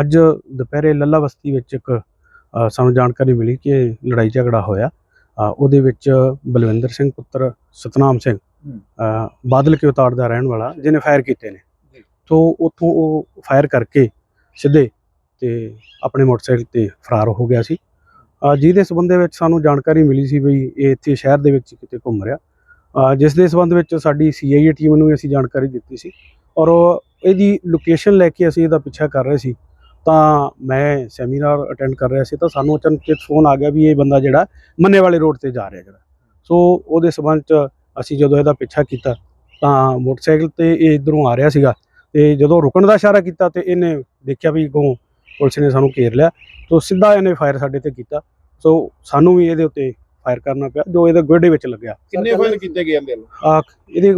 ਅੱਜ ਦੁਪਹਿਰੇ ਲੱਲਾ ਬਸਤੀ ਵਿੱਚ ਇੱਕ ਸਾਨੂੰ ਜਾਣਕਾਰੀ ਮਿਲੀ ਕਿ ਲੜਾਈ ਝਗੜਾ ਹੋਇਆ। ਉਹਦੇ ਵਿੱਚ ਬਲਵਿੰਦਰ ਸਿੰਘ ਪੁੱਤਰ ਸਤਨਾਮ ਸਿੰਘ ਬਾਦਲ ਕੇ ਉਤਾਰ ਦਾ ਰਹਿਣ ਵਾਲਾ ਜਿਹਨੇ ਫਾਇਰ ਕੀਤੇ ਨੇ। ਤੋਂ ਉੱਥੋਂ ਉਹ ਫਾਇਰ ਕਰਕੇ ਸਿੱਧੇ ਤੇ ਆਪਣੇ ਮੋਟਰਸਾਈਕਲ ਤੇ ਫਰਾਰ ਹੋ ਗਿਆ ਸੀ। ਜਿਹਦੇ ਸਬੰਧ ਵਿੱਚ ਸਾਨੂੰ ਜਾਣਕਾਰੀ ਮਿਲੀ ਸੀ ਵੀ ਇਹ ਇੱਥੇ ਸ਼ਹਿਰ ਦੇ ਵਿੱਚ ਕਿਤੇ ਘੁੰਮ ਰਿਹਾ। ਜਿਸ ਦੇ ਸਬੰਧ ਵਿੱਚ ਸਾਡੀ ਸੀਆਈਏ ਟੀਮ ਨੂੰ ਵੀ ਅਸੀਂ ਜਾਣਕਾਰੀ ਦਿੱਤੀ ਸੀ। ਔਰ ਇਹਦੀ ਲੋਕੇਸ਼ਨ ਲੈ ਕੇ ਅਸੀਂ ਇਹਦਾ ਪਿੱਛਾ ਕਰ ਰਹੇ ਸੀ। ਤਾਂ ਮੈਂ ਸੈਮੀਨਾਰ ਅਟੈਂਡ ਕਰ ਰਿਹਾ ਸੀ ਤਾਂ ਸਾਨੂੰ ਅਚਨਚੇਤ ਫੋਨ ਆ ਗਿਆ ਵੀ ਇਹ ਬੰਦਾ ਜਿਹੜਾ ਮੰਨੇ ਵਾਲੇ ਰੋਡ ਤੇ ਜਾ ਰਿਹਾ ਜਿਹੜਾ। ਸੋ ਉਹਦੇ ਸਬੰਧ ਚ ਅਸੀਂ ਜਦੋਂ ਇਹਦਾ ਪਿੱਛਾ ਕੀਤਾ ਤਾਂ ਮੋਟਰਸਾਈਕਲ ਤੇ ਇਹ ਇਧਰੋਂ ਆ ਰਿਹਾ ਸੀਗਾ ਤੇ ਜਦੋਂ ਰੁਕਣ ਦਾ ਇਸ਼ਾਰਾ ਕੀਤਾ ਤੇ ਇਹਨੇ ਦੇਖਿਆ ਵੀ ਅੱਗੋਂ ਪੁਲਿਸ ਨੇ ਸਾਨੂੰ ਘੇਰ ਲਿਆ। ਤੋਂ ਸਿੱਧਾ ਇਹਨੇ ਫਾਇਰ ਸਾਡੇ ਤੇ ਕੀਤਾ। ਸੋ ਸਾਨੂੰ ਵੀ ਇਹਦੇ ਉੱਤੇ ਫਾਇਰ ਕਰਨਾ ਪਿਆ ਜੋ ਇਹਦੇ ਗੋਡੇ ਵਿੱਚ ਲੱਗਿਆ। ਕਿੰਨੇ ਫਾਇਰ ਕੀਤੇ ਗਏ ਅੰਦਰ ਆ ਇਹਦੇ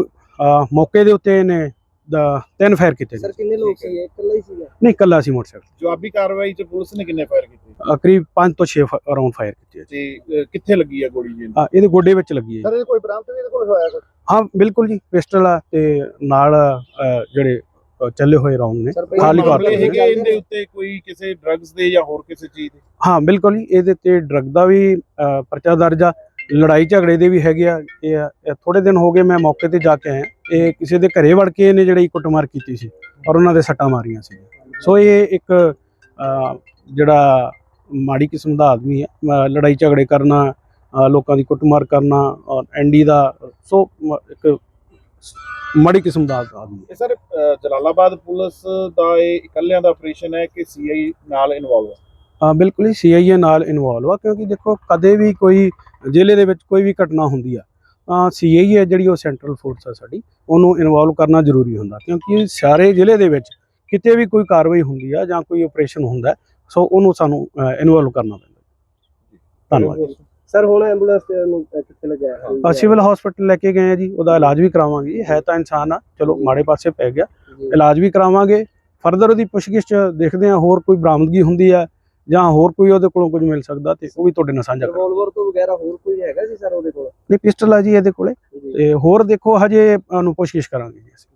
ਮੌਕੇ ਦੇ ਉੱਤੇ ਇਹਨੇ ਦਾ ਤਿੰਨ ਫਾਇਰ ਕੀਤੇ ਸਰ ਕਿੰਨੇ ਲੋਕ ਸੀ? ਇਹ ਇਕੱਲਾ ਹੀ ਸੀਗਾ? ਨਹੀਂ ਇਕੱਲਾ ਸੀ ਮੋਟਰਸਾਈਕਲ। ਜਵਾਬੀ ਕਾਰਵਾਈ ਚ ਪੁਲਿਸ ਨੇ ਕਿੰਨੇ ਫਾਇਰ ਕੀਤੇ? ਅ, ਕਰੀਬ 5 ਤੋਂ 6 ਰਾਉਂਡ ਫਾਇਰ ਕੀਤੇ ਆ ਜੀ। ਤੇ ਕਿੱਥੇ ਲੱਗੀ ਆ ਗੋਲੀ ਜੀ? ਆ ਇਹਦੇ ਗੋਡੇ ਵਿੱਚ ਲੱਗੀ ਹੈ ਜੀ। ਇਹ ਕੋਈ ਬਰਾਮਦ ਵੀ ਕੋਈ ਹੋਇਆ ਸਰ ਹਾਂ ਬਿਲਕੁਲ ਜੀ ਪਿਸਟਲ ਆ ਤੇ ਨਾਲ ਅ, ਜਿਹੜੇ ਅ, ਚੱਲੇ ਹੋਏ ਰਾਉਂਡ ਨੇ ਸਰ ਖਾਲੀ ਤੌਰ ਮਾਮਲੇ ਤੇ ਹੈਗੇ ਇਹਦੇ ਉੱਤੇ ਕੋਈ ਕਿਸੇ ਡਰੱਗਸ ਦੇ ਜਾਂ ਹੋਰ ਕਿਸੇ ਚੀਜ਼ ਦੇ? ਹਾਂ ਬਿਲਕੁਲ ਜੀ ਇਹਦੇ ਤੇ ਡਰਗ ਦਾ ਵੀ ਅ, ਪਰਚਾ ਦਰਜ ਆ। ਲੜਾਈ ਝਗੜੇ ਦੇ ਵੀ ਹੈਗੇ ਆ ਇਹ ਆ ਥੋੜੇ ਦਿਨ ਹੋ ਗਏ ਮੈਂ ਮੌਕੇ ਤੇ ਜਾ ਕੇ ਆਇਆ। ਇਹ ਕਿਸੇ ਦੇ ਘਰੇ ਵੜ ਕੇ ਇਹਨੇ ਜਿਹੜੀ ਕੁੱਟਮਾਰ ਕੀਤੀ ਸੀ ਔਰ ਉਹਨਾਂ ਦੇ ਸੱਟਾਂ ਮਾਰੀਆਂ ਸੀ। ਸੋ ਇਹ ਇੱਕ ਅ, ਜਿਹੜਾ ਮਾੜੀ ਕਿਸਮ ਦਾ ਆਦਮੀ ਹੈ ਅ, ਲੜਾਈ ਝਗੜੇ ਕਰਨਾ ਅ, ਲੋਕਾਂ ਦੀ ਕੁੱਟਮਾਰ ਕਰਨਾ ਔਰ ਐਂਡੀ ਦਾ ਸੋ ਮ- ਇੱਕ ਮਾੜੀ ਕਿਸਮ ਦਾ ਆਦਮੀ ਹੈ। ਇਹ ਸਰ ਅਹ, ਜਲਾਲਾਬਾਦ ਪੁਲਿਸ ਦਾ ਇਹ ਇਕੱਲਿਆਂ ਦਾ ਆਪਰੇਸ਼ਨ ਹੈ ਕਿ ਸੀਆਈ ਨਾਲ ਇਨਵੋਲਵ ਹੈ? ਬਿਲਕੁਲ ਹੀ ਸੀਆਈਏ ਨਾਲ ਇਨਵੋਲਵ ਆ ਕਿਉਂਕਿ ਦੇਖੋ ਕਦੇ ਵੀ ਕੋਈ ਜ਼ਿਲ੍ਹੇ ਦੇ ਵਿੱਚ ਕੋਈ ਵੀ ਘਟਨਾ ਹੁੰਦੀ ਆ ਤਾਂ ਸੀਆਈਏ ਜਿਹੜੀ ਉਹ ਸੈਂਟਰਲ ਫੋਰਸ ਆ ਸਾਡੀ ਉਹਨੂੰ ਇਨਵੋਲਵ ਕਰਨਾ ਜ਼ਰੂਰੀ ਹੁੰਦਾ ਕਿਉਂਕਿ ਸਾਰੇ ਜ਼ਿਲ੍ਹੇ ਦੇ ਵਿੱਚ ਕਿਤੇ ਵੀ ਕੋਈ ਕਾਰਵਾਈ ਹੁੰਦੀ ਆ ਜਾਂ ਕੋਈ ਆਪਰੇਸ਼ਨ ਹੁੰਦਾ ਸੋ ਉਹਨੂੰ ਸਾਨੂੰ ਇਨਵੋਲਵ ਕਰਨਾ ਪੈਂਦਾ। ਧੰਨਵਾਦ ਸਰ ਹੁਣ ਐਂਬੂਲੈਂਸ ਅ, ਕਿੱਥੇ ਲਗਾਇਆ ਸਿਵਲ ਹਸਪੀਟਲ ਲੈ ਕੇ ਗਏ ਆ ਜੀ ਉਹਦਾ ਇਲਾਜ ਵੀ ਕਰਾਵਾਂਗੇ ਹੈ ਤਾਂ ਇਨਸਾਨ ਆ ਚਲੋ ਮਾੜੇ ਪਾਸੇ ਪੈ ਗਿਆ। ਇਲਾਜ ਵੀ ਕਰਾਵਾਂਗੇ ਫਰਦਰ ਉਹਦੀ ਪੁੱਛਗਿੱਛ ਦੇਖਦੇ ਆ ਹੋਰ ਕੋਈ ਬਰਾਮਦਗੀ ਹੁੰਦੀ ਆ ਜਾਂ ਹੋਰ ਕੋਈ ਉਹਦੇ ਕੋਲੋਂ ਕੁਝ ਮਿਲ ਸਕਦਾ ਤੇ ਉਹ ਵੀ ਤੁਹਾਡੇ ਨਾਲ ਸਾਂਝਾ ਕਰਾਂਗੇ। ਰਿਵੋਲਵਰ ਤੋਂ ਵਗੈਰਾ ਹੋਰ ਕੋਈ ਹੈਗਾ ਸੀ ਸਰ ਉਹਦੇ ਕੋਲ? ਨਹੀਂ ਪਿਸਟਲ ਆ ਜੀ ਇਹਦੇ ਕੋਲੇ। ਜੀ ਤੇ ਹੋਰ ਦੇਖੋ ਹਜੇ ਉਹਨੂੰ ਪੁੱਛਗਿੱਛ ਕਰਾਂਗੇ ਜੀ ਅਸੀਂ।